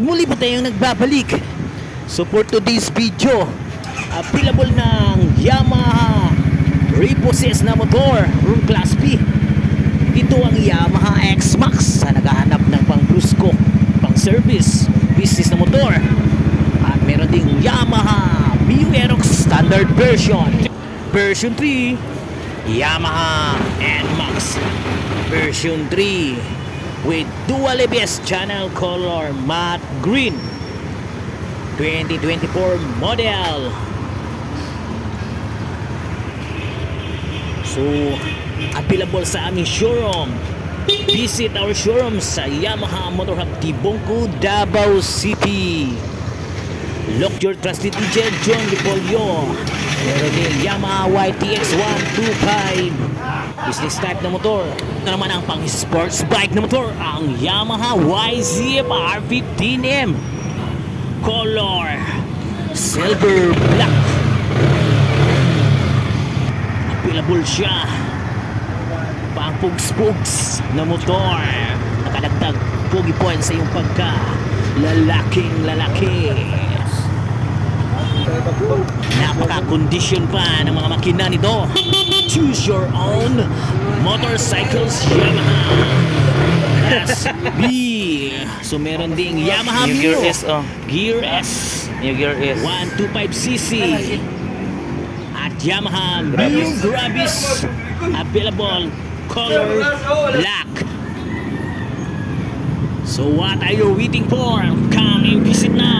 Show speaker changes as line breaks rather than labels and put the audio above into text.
muli po tayong nagbabalik. So for today's video, available ng Yamaha repossessed na motor, room class P. Ito ang Yamaha X-Max sa naghahanap ng pang brusco, pang service, business na motor. At meron ding Yamaha Mio Aerox standard version. Version 3, Yamaha NMAX version 3 with dual ABS channel color matte green. 2024 model. So available sa aming showroom. Visit our showroom sa Yamaha Motor Hub Tibongco, Davao City Look your trusted agent John Lipolio Meron din Yamaha YTX 125 Business type na motor. Ito naman ang pang sports bike na motor Ang Yamaha YZF R15M Color Silver Black. Available siya. Pang pugs-pugs na motor. Nakadagdag pogi points sa iyong pagka. Lalaking lalaki Napaka-condition pa ng mga makina nito. Choose your own motorcycles Yamaha SB. So meron ding Yamaha
New
Mio.
Gear S, oh.
Gear S.
New Gear S.
125cc. At Yamaha Mio Gravis. Available color black. So what are you waiting for? Come and visit now.